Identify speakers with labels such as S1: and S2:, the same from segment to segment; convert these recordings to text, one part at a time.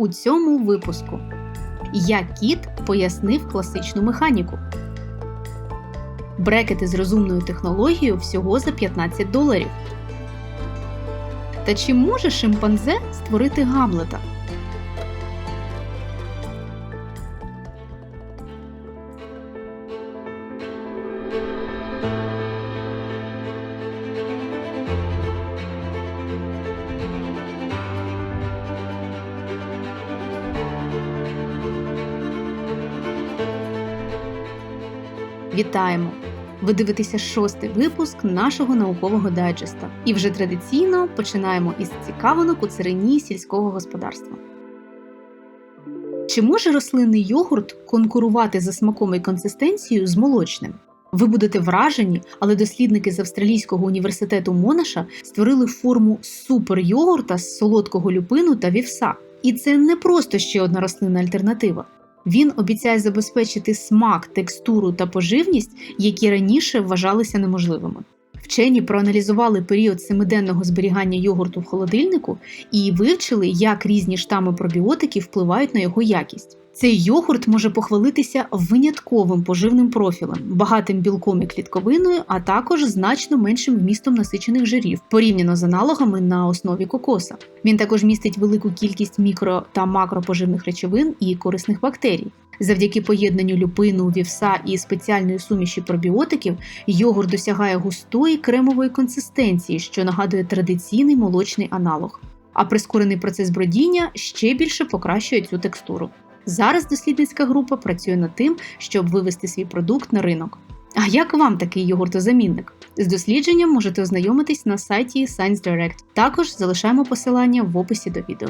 S1: У цьому випуску як кіт пояснив класичну механіку. Брекети з розумною технологією всього за 15 доларів. Та чи може шимпанзе створити Гамлета? Вітаємо! Ви дивитеся шостий випуск нашого наукового дайджеста. І вже традиційно починаємо із цікавинок у царині сільського господарства. Чи може рослинний йогурт конкурувати за смаком і консистенцією з молочним? Ви будете вражені, але дослідники з Австралійського університету Монаша створили форму супер-йогурта з солодкого люпину та вівса. І це не просто ще одна рослинна альтернатива. Він обіцяє забезпечити смак, текстуру та поживність, які раніше вважалися неможливими. Вчені проаналізували період семиденного зберігання йогурту в холодильнику і вивчили, як різні штами пробіотиків впливають на його якість. Цей йогурт може похвалитися винятковим поживним профілем, багатим білком і клітковиною, а також значно меншим вмістом насичених жирів порівняно з аналогами на основі кокоса. Він також містить велику кількість мікро та макропоживних речовин і корисних бактерій. Завдяки поєднанню люпину, вівса і спеціальної суміші пробіотиків йогурт досягає густої кремової консистенції, що нагадує традиційний молочний аналог. А прискорений процес бродіння ще більше покращує цю текстуру. Зараз дослідницька група працює над тим, щоб вивести свій продукт на ринок. А як вам такий йогуртозамінник? З дослідженням можете ознайомитись на сайті Science Direct. Також залишаємо посилання в описі до відео.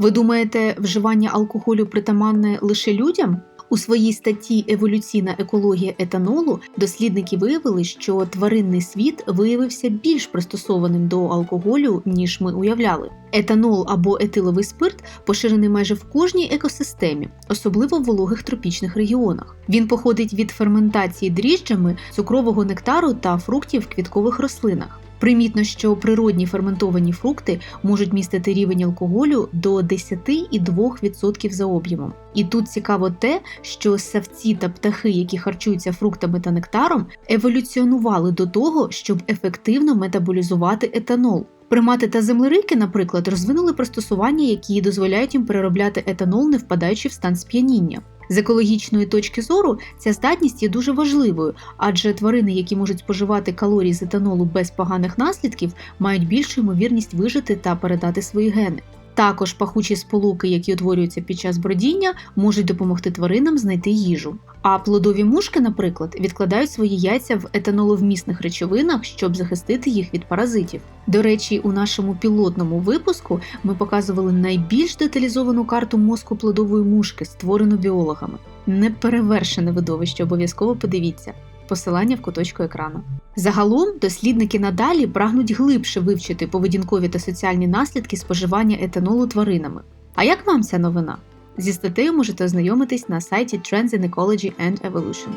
S1: Ви думаєте, вживання алкоголю притаманне лише людям? У своїй статті Еволюційна екологія етанолу дослідники виявили, що тваринний світ виявився більш пристосованим до алкоголю, ніж ми уявляли. Етанол або етиловий спирт поширений майже в кожній екосистемі, особливо в вологих тропічних регіонах. Він походить від ферментації дріжджами, цукрового нектару та фруктів в квіткових рослинах. Примітно, що природні ферментовані фрукти можуть містити рівень алкоголю до 10,2% за об'ємом. І тут цікаво те, що савці та птахи, які харчуються фруктами та нектаром, еволюціонували до того, щоб ефективно метаболізувати етанол. Примати та землерики, наприклад, розвинули пристосування, які дозволяють їм переробляти етанол, не впадаючи в стан сп'яніння. З екологічної точки зору ця здатність є дуже важливою, адже тварини, які можуть споживати калорії з етанолу без поганих наслідків, мають більшу ймовірність вижити та передати свої гени. Також пахучі сполуки, які утворюються під час бродіння, можуть допомогти тваринам знайти їжу. А плодові мушки, наприклад, відкладають свої яйця в етаноловмісних речовинах, щоб захистити їх від паразитів. До речі, у нашому пілотному випуску ми показували найбільш деталізовану карту мозку плодової мушки, створену біологами. Неперевершене видовище, обов'язково подивіться. Посилання в куточку екрану. Загалом дослідники надалі прагнуть глибше вивчити поведінкові та соціальні наслідки споживання етанолу тваринами. А як вам ця новина? Зі статтею можете ознайомитись на сайті Trends in Ecology and Evolution.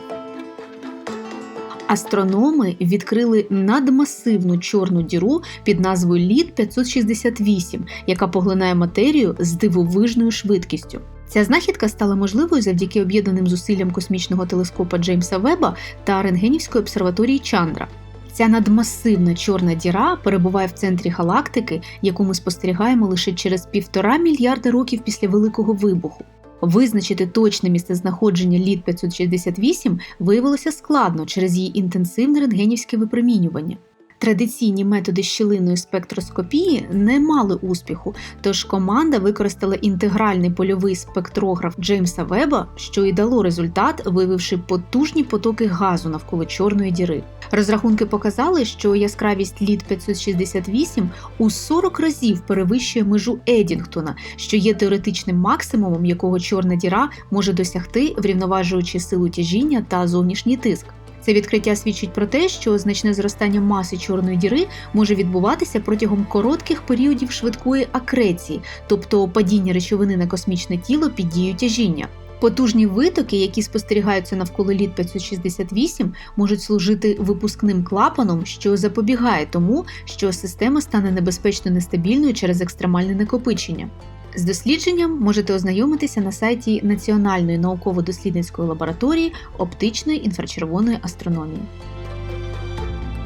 S1: Астрономи відкрили надмасивну чорну діру під назвою Лід 568, яка поглинає матерію з дивовижною швидкістю. Ця знахідка стала можливою завдяки об'єднаним зусиллям космічного телескопа Джеймса Веба та рентгенівської обсерваторії Чандра. Ця надмасивна чорна діра перебуває в центрі галактики, яку ми спостерігаємо лише через півтора мільярда років після Великого вибуху. Визначити точне місцезнаходження лід 568 виявилося складно через її інтенсивне рентгенівське випромінювання. Традиційні методи щілинної спектроскопії не мали успіху, тож команда використала інтегральний польовий спектрограф Джеймса Веба, що і дало результат, виявивши потужні потоки газу навколо чорної діри. Розрахунки показали, що яскравість лід 568 у 40 разів перевищує межу Едінгтона, що є теоретичним максимумом, якого чорна діра може досягти, врівноважуючи силу тяжіння та зовнішній тиск. Це відкриття свідчить про те, що значне зростання маси чорної діри може відбуватися протягом коротких періодів швидкої акреції, тобто падіння речовини на космічне тіло під дією тяжіння. Потужні витоки, які спостерігаються навколо літ 568, можуть служити випускним клапаном, що запобігає тому, що система стане небезпечно нестабільною через екстремальне накопичення. З дослідженням можете ознайомитися на сайті Національної науково-дослідницької лабораторії оптичної інфрачервоної астрономії.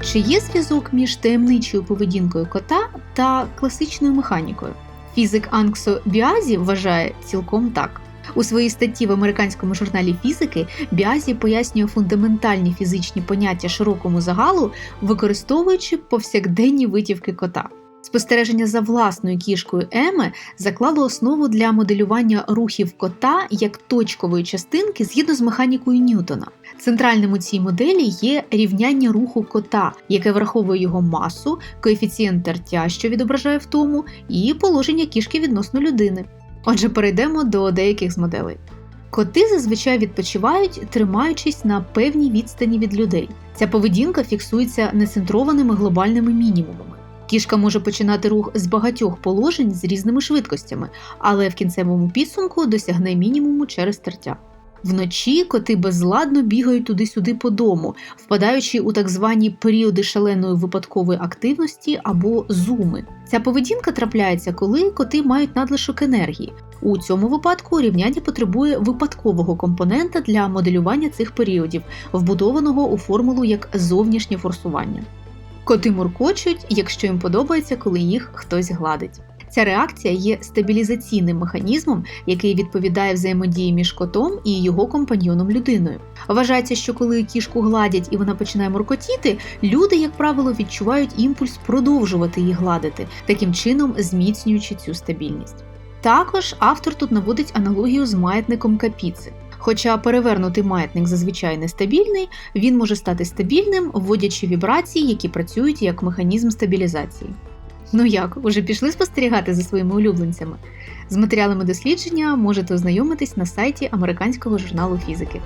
S1: Чи є зв'язок між таємничою поведінкою кота та класичною механікою? Фізик Анксо Біазі вважає цілком так. У своїй статті в американському журналі фізики Біазі пояснює фундаментальні фізичні поняття широкому загалу, використовуючи повсякденні витівки кота. Спостереження за власною кішкою Еме заклало основу для моделювання рухів кота як точкової частинки згідно з механікою Ньютона. Центральним у цій моделі є рівняння руху кота, яке враховує його масу, коефіцієнт тертя, що відображає втому, і положення кішки відносно людини. Отже, перейдемо до деяких з моделей. Коти зазвичай відпочивають, тримаючись на певній відстані від людей. Ця поведінка фіксується нецентрованими глобальними мінімумами. Кішка може починати рух з багатьох положень з різними швидкостями, але в кінцевому підсумку досягне мінімуму через тертя. Вночі коти безладно бігають туди-сюди по дому, впадаючи у так звані періоди шаленої випадкової активності або зуми. Ця поведінка трапляється, коли коти мають надлишок енергії. У цьому випадку рівняння потребує випадкового компонента для моделювання цих періодів, вбудованого у формулу як зовнішнє форсування. Коти муркочуть, якщо їм подобається, коли їх хтось гладить. Ця реакція є стабілізаційним механізмом, який відповідає взаємодії між котом і його компаньйоном людиною. Вважається, що коли кішку гладять і вона починає муркотіти, люди, як правило, відчувають імпульс продовжувати її гладити, таким чином зміцнюючи цю стабільність. Також автор тут наводить аналогію з маятником капіци. Хоча перевернутий маятник зазвичай нестабільний, він може стати стабільним, вводячи вібрації, які працюють як механізм стабілізації. Ну як, уже пішли спостерігати за своїми улюбленцями? З матеріалами дослідження можете ознайомитись на сайті американського журналу фізики.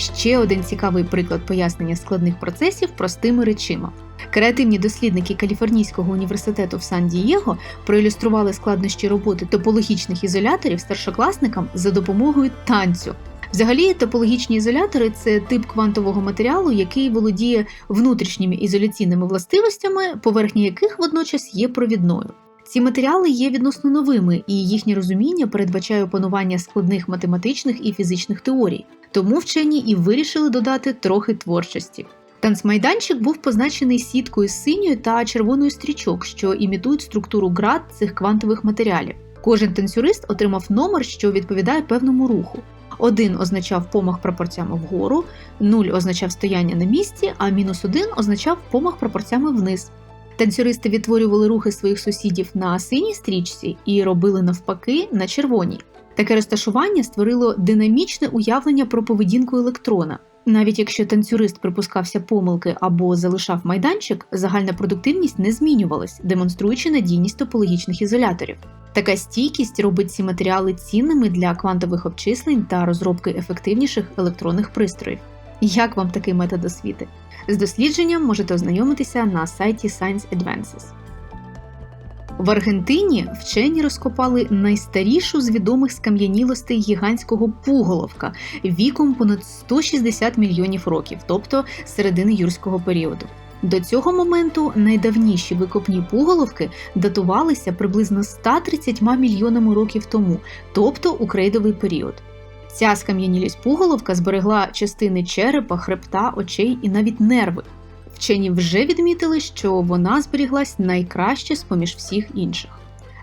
S1: Ще один цікавий приклад пояснення складних процесів простими речима. Креативні дослідники Каліфорнійського університету в Сан-Дієго проілюстрували складнощі роботи топологічних ізоляторів старшокласникам за допомогою танцю. Взагалі, топологічні ізолятори це тип квантового матеріалу, який володіє внутрішніми ізоляційними властивостями, поверхня яких водночас є провідною. Ці матеріали є відносно новими, і їхнє розуміння передбачає опанування складних математичних і фізичних теорій. Тому вчені і вирішили додати трохи творчості. Танцмайданчик був позначений сіткою з синьою та червоною стрічок, що імітують структуру град цих квантових матеріалів. Кожен танцюрист отримав номер, що відповідає певному руху. Один означав помах пропорцями вгору, 0 означав стояння на місці, а мінус один означав помах пропорцями вниз. Танцюристи відтворювали рухи своїх сусідів на синій стрічці і робили навпаки на червоній. Таке розташування створило динамічне уявлення про поведінку електрона. Навіть якщо танцюрист припускався помилки або залишав майданчик, загальна продуктивність не змінювалась, демонструючи надійність топологічних ізоляторів. Така стійкість робить ці матеріали цінними для квантових обчислень та розробки ефективніших електронних пристроїв. Як вам такий метод освіти? З дослідженням можете ознайомитися на сайті Science Advances. В Аргентині вчені розкопали найстарішу з відомих скам'янілостей гігантського пуголовка віком понад 160 мільйонів років, тобто середини юрського періоду. До цього моменту найдавніші викопні пуголовки датувалися приблизно 130 мільйонами років тому, тобто у крейдовий період. Ця скам'янілість пуголовка зберегла частини черепа, хребта, очей і навіть нерви. Вчені вже відмітили, що вона зберіглась найкраще з поміж всіх інших.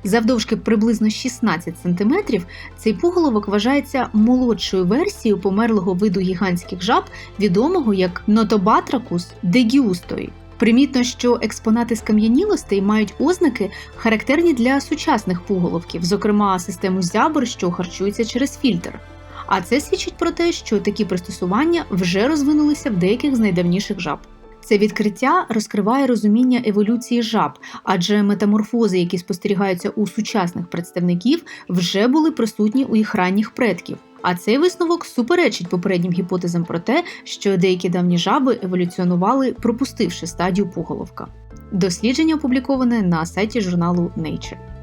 S1: Завдовжки приблизно 16 см цей пуголовок вважається молодшою версією померлого виду гігантських жаб, відомого як Нотобатракус дегіустої. Примітно, що експонати скам'янілостей мають ознаки, характерні для сучасних пуголовків, зокрема систему зябр, що харчується через фільтр. А це свідчить про те, що такі пристосування вже розвинулися в деяких з найдавніших жаб. Це відкриття розкриває розуміння еволюції жаб, адже метаморфози, які спостерігаються у сучасних представників, вже були присутні у їх ранніх предків. А цей висновок суперечить попереднім гіпотезам про те, що деякі давні жаби еволюціонували, пропустивши стадію пуголовка. Дослідження опубліковане на сайті журналу Nature.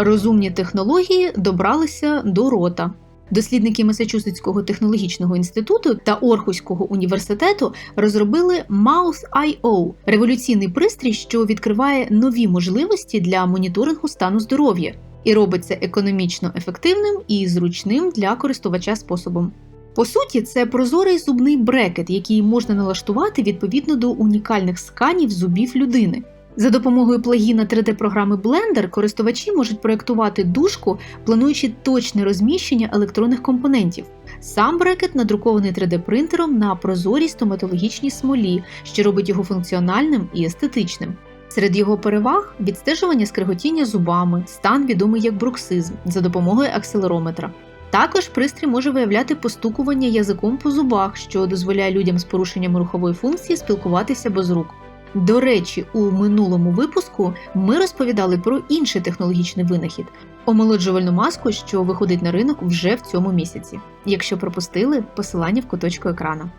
S1: Розумні технології добралися до рота. Дослідники Масачусетського технологічного інституту та Орхуського університету розробили Mouse.io – революційний пристрій, що відкриває нові можливості для моніторингу стану здоров'я і робить це економічно ефективним і зручним для користувача способом. По суті, це прозорий зубний брекет, який можна налаштувати відповідно до унікальних сканів зубів людини. За допомогою плагіна 3D-програми Blender користувачі можуть проєктувати дужку, плануючи точне розміщення електронних компонентів. Сам брекет надрукований 3D-принтером на прозорій стоматологічній смолі, що робить його функціональним і естетичним. Серед його переваг відстежування скриготіння зубами, стан відомий як бруксизм за допомогою акселерометра. Також пристрій може виявляти постукування язиком по зубах, що дозволяє людям з порушенням рухової функції спілкуватися без рук. До речі, у минулому випуску ми розповідали про інший технологічний винахід омолоджувальну маску, що виходить на ринок вже в цьому місяці. Якщо пропустили, посилання в куточку екрана.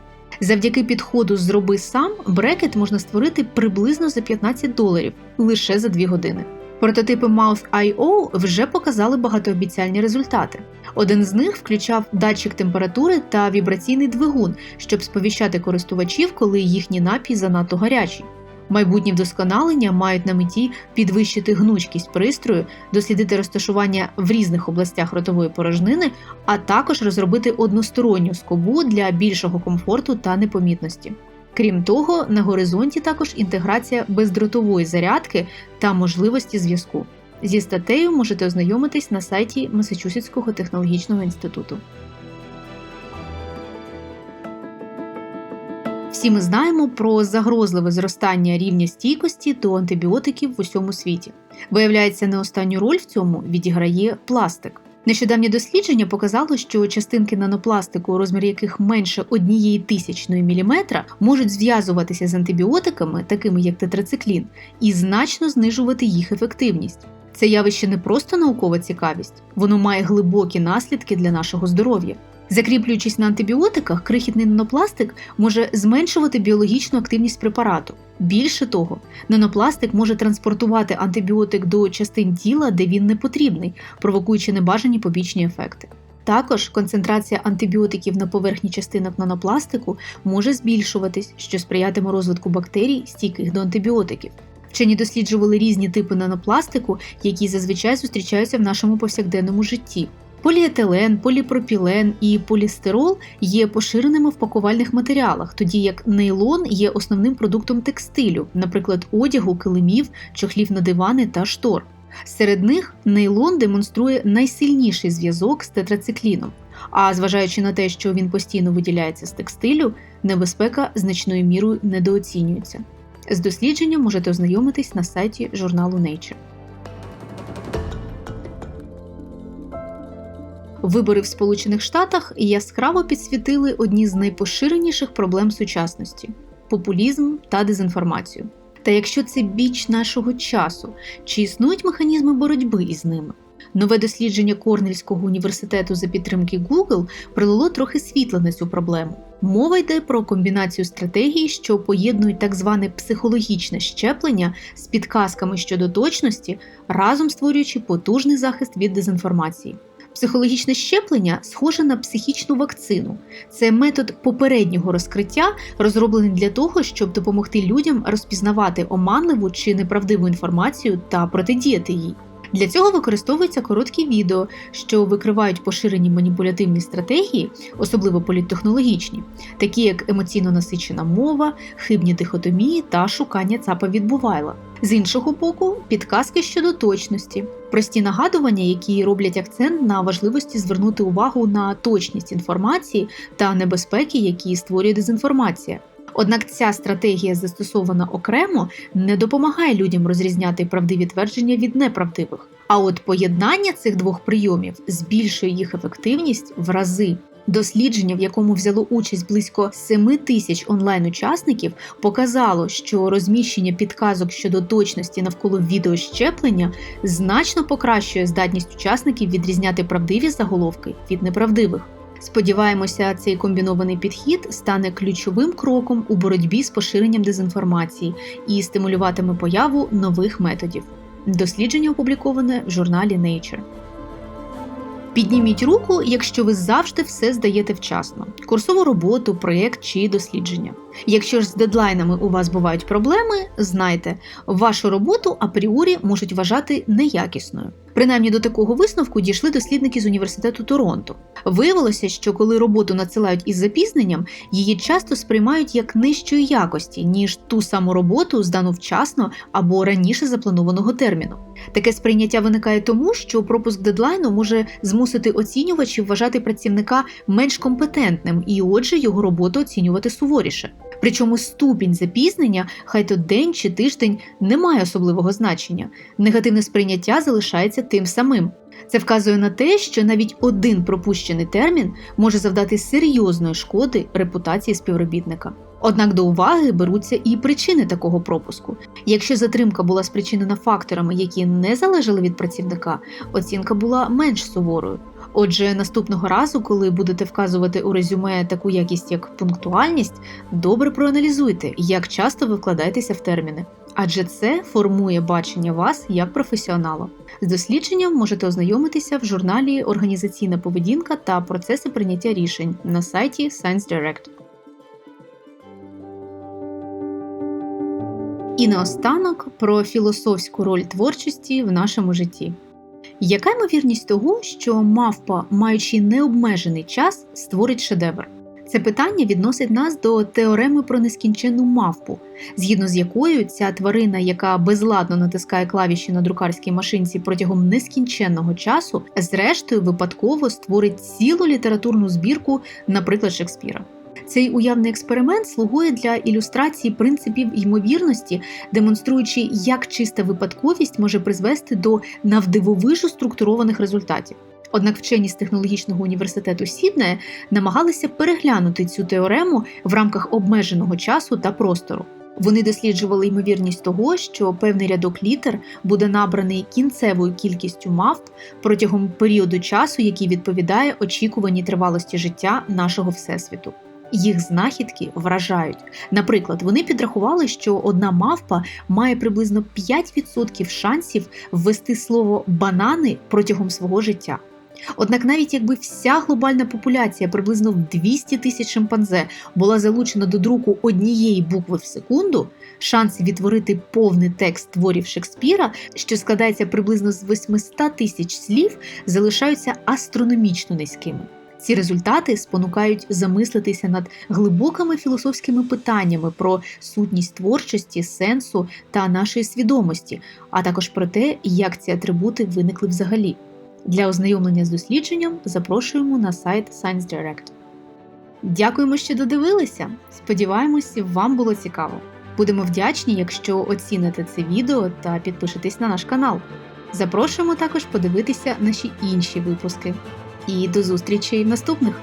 S1: Завдяки підходу Зроби сам брекет можна створити приблизно за 15 доларів лише за 2 години. Прототипи Mouth.io вже показали багатообіцяльні результати. Один з них включав датчик температури та вібраційний двигун, щоб сповіщати користувачів, коли їхній напій занадто гарячий. Майбутні вдосконалення мають на меті підвищити гнучкість пристрою, дослідити розташування в різних областях ротової порожнини, а також розробити односторонню скобу для більшого комфорту та непомітності. Крім того, на горизонті також інтеграція бездротової зарядки та можливості зв'язку. Зі статтею можете ознайомитись на сайті Масачусетського технологічного інституту. Всі ми знаємо про загрозливе зростання рівня стійкості до антибіотиків в усьому світі. Виявляється, не останню роль в цьому відіграє пластик. Нещодавнє дослідження показало, що частинки нанопластику, розмір яких менше однієї тисячної міліметра, можуть зв'язуватися з антибіотиками, такими як тетрациклін, і значно знижувати їх ефективність. Це явище не просто наукова цікавість, воно має глибокі наслідки для нашого здоров'я. Закріплюючись на антибіотиках, крихітний нанопластик може зменшувати біологічну активність препарату. Більше того, нанопластик може транспортувати антибіотик до частин тіла, де він не потрібний, провокуючи небажані побічні ефекти. Також концентрація антибіотиків на поверхні частинок нанопластику може збільшуватись, що сприятиме розвитку бактерій, стійких до антибіотиків. Вчені досліджували різні типи нанопластику, які зазвичай зустрічаються в нашому повсякденному житті. Поліетилен, поліпропілен і полістирол є поширеними в пакувальних матеріалах, тоді як нейлон є основним продуктом текстилю, наприклад, одягу, килимів, чохлів на дивани та штор. Серед них нейлон демонструє найсильніший зв'язок з тетрацикліном. А зважаючи на те, що він постійно виділяється з текстилю, небезпека значною мірою недооцінюється. З дослідженням можете ознайомитись на сайті журналу Nature. Вибори в Сполучених Штатах яскраво підсвітили одні з найпоширеніших проблем сучасності популізм та дезінформацію. Та якщо це біч нашого часу, чи існують механізми боротьби із ними? Нове дослідження Корнельського університету за підтримки Google пролило трохи світла на цю проблему. Мова йде про комбінацію стратегій, що поєднують так зване психологічне щеплення з підказками щодо точності, разом створюючи потужний захист від дезінформації. Психологічне щеплення схоже на психічну вакцину. Це метод попереднього розкриття, розроблений для того, щоб допомогти людям розпізнавати оманливу чи неправдиву інформацію та протидіяти їй. Для цього використовуються короткі відео, що викривають поширені маніпулятивні стратегії, особливо політтехнологічні, такі як емоційно насичена мова, хибні дихотомії та шукання цапа відбувайла. З іншого боку, підказки щодо точності, прості нагадування, які роблять акцент на важливості звернути увагу на точність інформації та небезпеки, які створює дезінформація. Однак ця стратегія, застосована окремо, не допомагає людям розрізняти правдиві твердження від неправдивих. А от поєднання цих двох прийомів збільшує їх ефективність в рази. Дослідження, в якому взяло участь близько 7 тисяч онлайн-учасників, показало, що розміщення підказок щодо точності навколо відеощеплення значно покращує здатність учасників відрізняти правдиві заголовки від неправдивих. Сподіваємося, цей комбінований підхід стане ключовим кроком у боротьбі з поширенням дезінформації і стимулюватиме появу нових методів. Дослідження опубліковане в журналі Nature. Підніміть руку, якщо ви завжди все здаєте вчасно: курсову роботу, проєкт чи дослідження. Якщо ж з дедлайнами у вас бувають проблеми, знайте, вашу роботу апріорі можуть вважати неякісною. Принаймні до такого висновку дійшли дослідники з університету Торонто. Виявилося, що коли роботу надсилають із запізненням, її часто сприймають як нижчої якості, ніж ту саму роботу, здану вчасно або раніше запланованого терміну. Таке сприйняття виникає тому, що пропуск дедлайну може змусити оцінювачів вважати працівника менш компетентним і, отже, його роботу оцінювати суворіше. Причому ступінь запізнення, хай то день чи тиждень, не має особливого значення. Негативне сприйняття залишається тим самим. Це вказує на те, що навіть один пропущений термін може завдати серйозної шкоди репутації співробітника. Однак до уваги беруться і причини такого пропуску. Якщо затримка була спричинена факторами, які не залежали від працівника, оцінка була менш суворою. Отже, наступного разу, коли будете вказувати у резюме таку якість, як пунктуальність, добре проаналізуйте, як часто ви вкладаєтеся в терміни, адже це формує бачення вас як професіонала. З дослідженням можете ознайомитися в журналі Організаційна поведінка та процеси прийняття рішень на сайті Science І наостанок про філософську роль творчості в нашому житті. Яка ймовірність того, що мавпа, маючи необмежений час, створить шедевр? Це питання відносить нас до теореми про нескінченну мавпу, згідно з якою ця тварина, яка безладно натискає клавіші на друкарській машинці протягом нескінченного часу, зрештою випадково створить цілу літературну збірку, наприклад, Шекспіра. Цей уявний експеримент слугує для ілюстрації принципів ймовірності, демонструючи, як чиста випадковість може призвести до навдивовижу структурованих результатів. Однак вчені з технологічного університету Сіднея намагалися переглянути цю теорему в рамках обмеженого часу та простору. Вони досліджували ймовірність того, що певний рядок літер буде набраний кінцевою кількістю мавп протягом періоду часу, який відповідає очікуваній тривалості життя нашого всесвіту. Їх знахідки вражають. Наприклад, вони підрахували, що одна мавпа має приблизно 5% шансів ввести слово банани протягом свого життя. Однак, навіть якби вся глобальна популяція приблизно в 200 тисяч шимпанзе була залучена до друку однієї букви в секунду, шанс відтворити повний текст творів Шекспіра, що складається приблизно з 800 тисяч слів, залишаються астрономічно низькими. Ці результати спонукають замислитися над глибокими філософськими питаннями про сутність творчості, сенсу та нашої свідомості, а також про те, як ці атрибути виникли взагалі. Для ознайомлення з дослідженням запрошуємо на сайт Science Direct. Дякуємо, що додивилися! Сподіваємося, вам було цікаво. Будемо вдячні, якщо оціните це відео та підпишетесь на наш канал. Запрошуємо також подивитися наші інші випуски. І до зустрічі наступних!